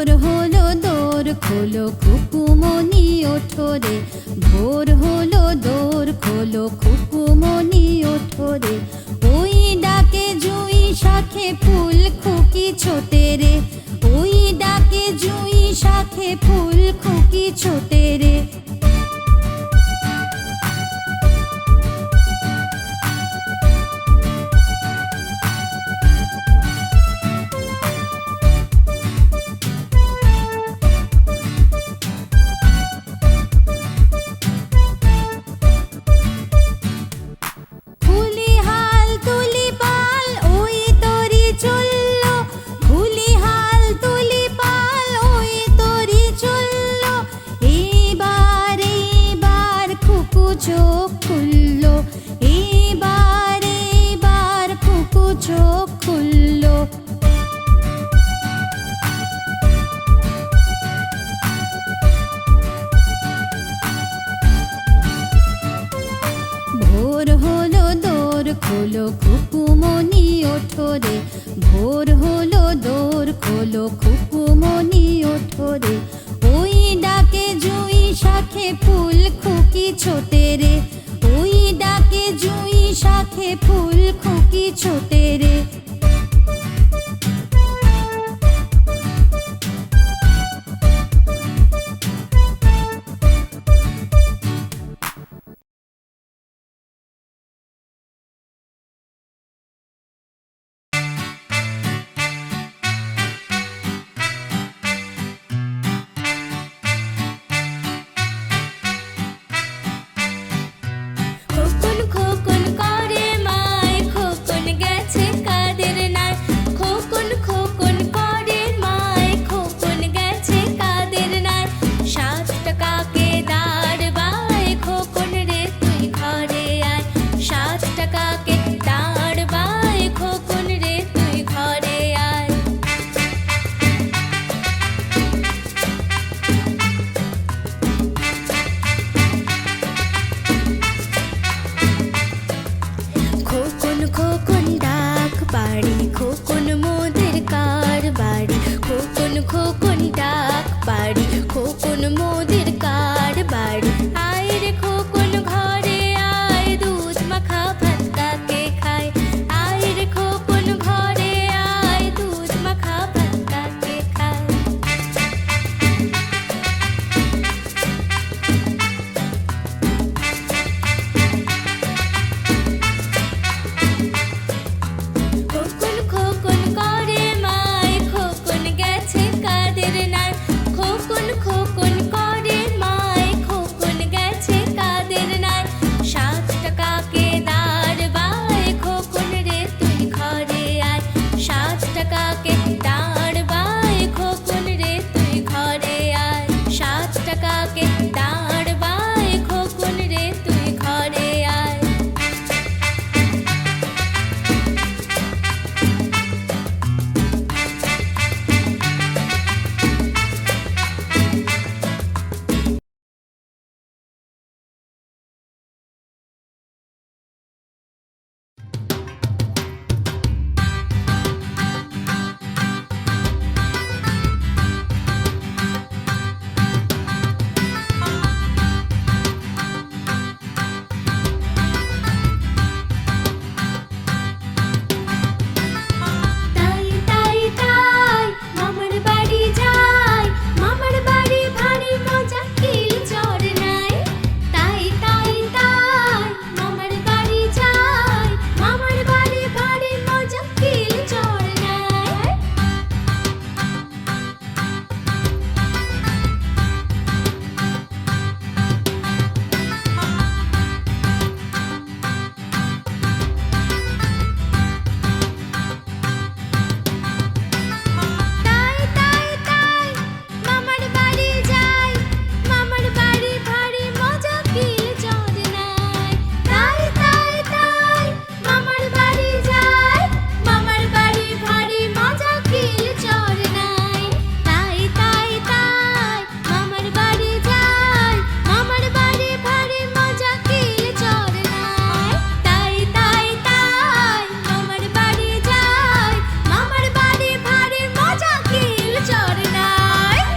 ভোর হলো দোর, খোলো খুকুমনি ওঠোরে। ভোর হলো দোর, খোলো খুকুমনি ওঠোরে। ওই ডাকে জুই শাখে ফুল খুকি ছোটে রে। ওই ডাকে জুই শাখে ফুল খুকি ছোটে চোখ খুলল, এবার এবার খুকু চোখ খুলল। ভোর হলো, দোর খোলো খুকুমনি ওঠোরে ভোর হলো, দোর খোলো খুকুমনি ওঠোরে শাখে ফুল খুকি ছোটে রে। ওই ডাকে জুই শাখে ফুল খুকি ছোটে রে। খোকন খোকন ডাক বাড়ি খোকন মোদের কার বাড়ি? খোকন খোকন